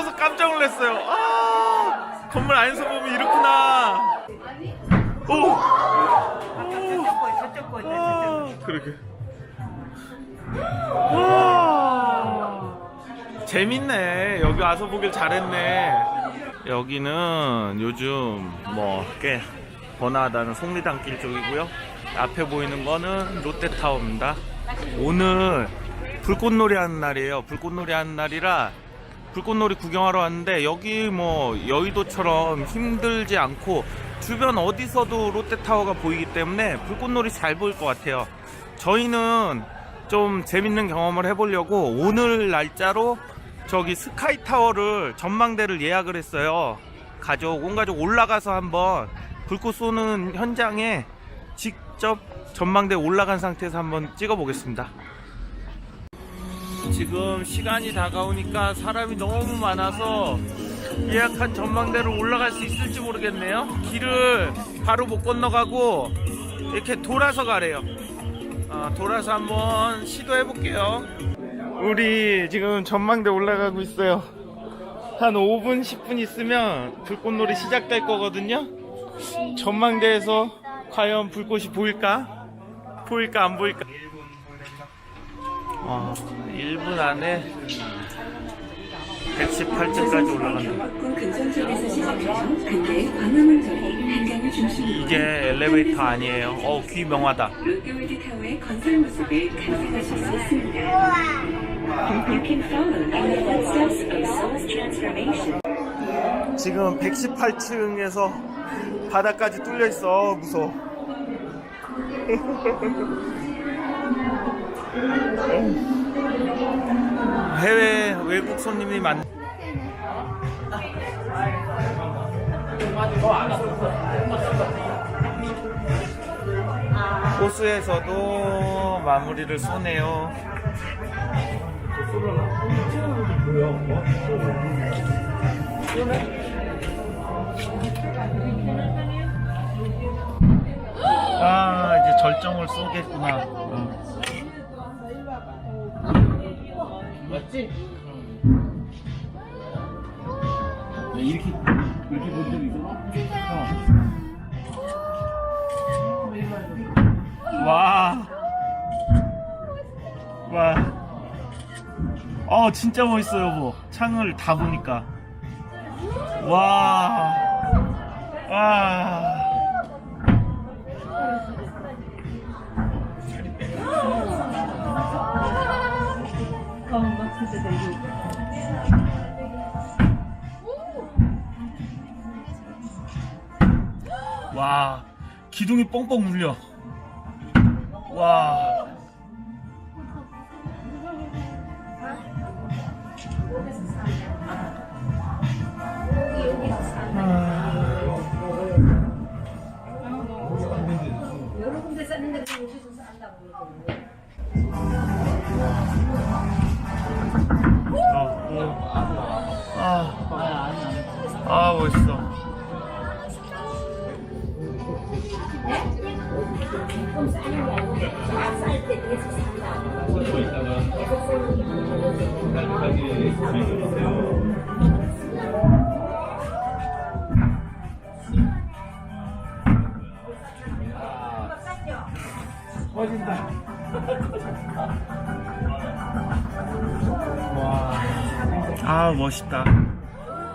떨어져서 깜짝 놀랐어요. 아, 건물 안에서 보면 이렇구나. 오, 아, 그러게. 와, 재밌네. 여기 와서 보길 잘했네. 여기는 요즘 뭐꽤 번화하다는 속리단길 쪽이고요. 앞에 보이는 거는 롯데타워입니다. 오늘 불꽃놀이 하는 날이에요. 불꽃놀이 하는 날이라 불꽃놀이 구경하러 왔는데 여기 뭐 여의도처럼 힘들지 않고 주변 어디서도 롯데타워가 보이기 때문에 불꽃놀이 잘 보일 것 같아요. 저희는 좀 재밌는 경험을 해보려고 오늘 날짜로 저기 스카이타워를 전망대를 예약을 했어요. 가족 온 가족 올라가서 한번 불꽃 쏘는 현장에 직접 전망대 올라간 상태에서 한번 찍어 보겠습니다. 지금 시간이 다가오니까 사람이 너무 많아서 예약한 전망대로 올라갈 수 있을지 모르겠네요. 길을 바로 못 건너가고 이렇게 돌아서 가래요. 아, 돌아서 한번 시도해 볼게요. 우리 지금 전망대 올라가고 있어요. 한 5분, 10분 있으면 불꽃놀이 시작될 거거든요. 전망대에서 과연 불꽃이 보일까? 보일까, 안 보일까? 와, 1분 안에 118층까지 올라간다. 이게 엘리베이터 아니에요. 어, 귀 명하다. 지금 118층에서 바닥까지 뚫려 있어. 무서워. 해외 외국 손님이 많. 호수에서도 마무리를 쏘네요. 아 이제 절정을 쏘겠구나. 맞지? 이렇게 이렇게 본 적 있어? 와. 와. 어 진짜 멋있어 여보. 창을 다 보니까. 와. 와. 와 기둥이 뻥뻥 울려. 와 아, 아 멋있어 꺼진다 와, 아 멋있다.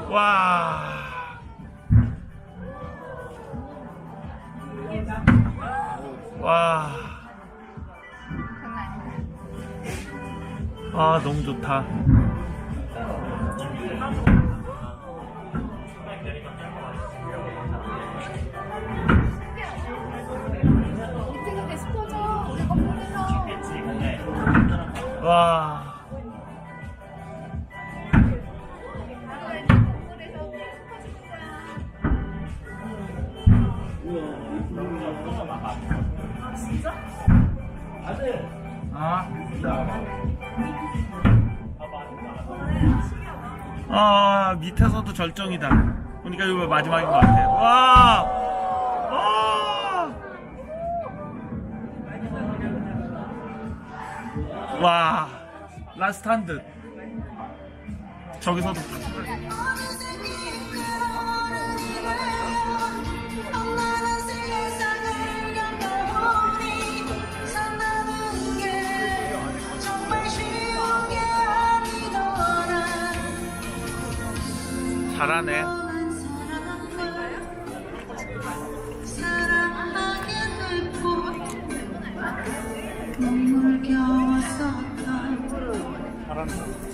와. 와. 아 너무 좋다. 와. 아. 아 밑에서도 절정이다. 보니까 이거 마지막인 것 같아. 와. 와. 와. 라스트 한 듯. 저기서도 잘하네. 잘한다.